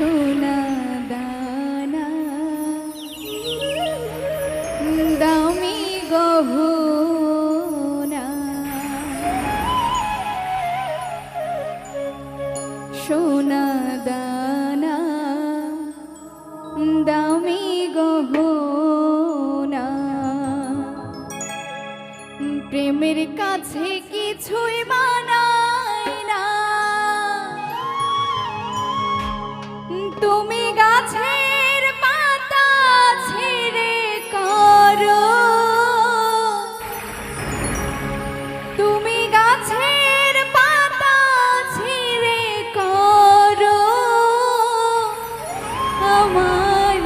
সোনা দানা। দামি গহনা। সোনা দানা। দামি প্রেমের কাছে কিছুই তুমি গাছের করো। তুমি গাছের করো। আমার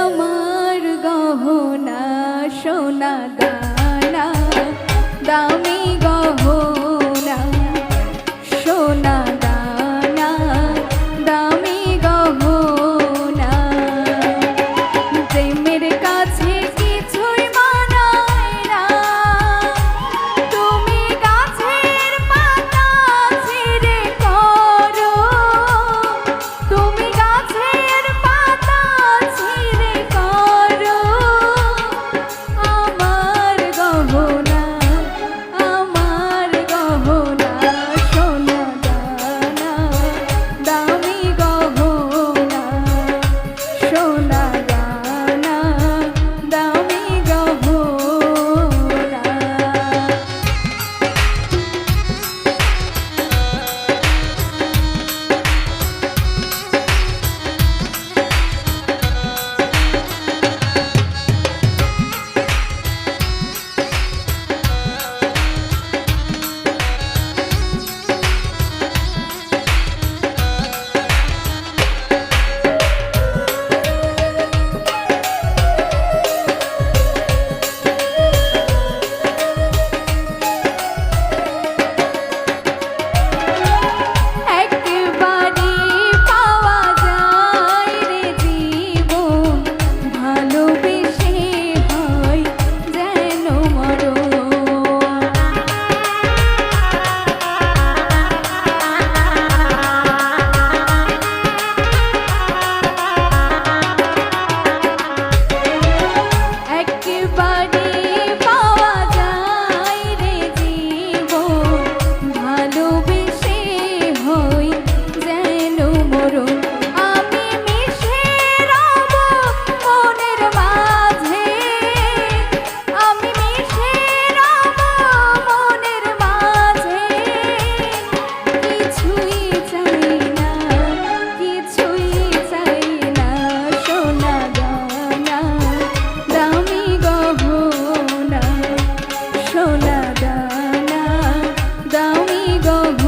আমার সোনা দানা দামি go.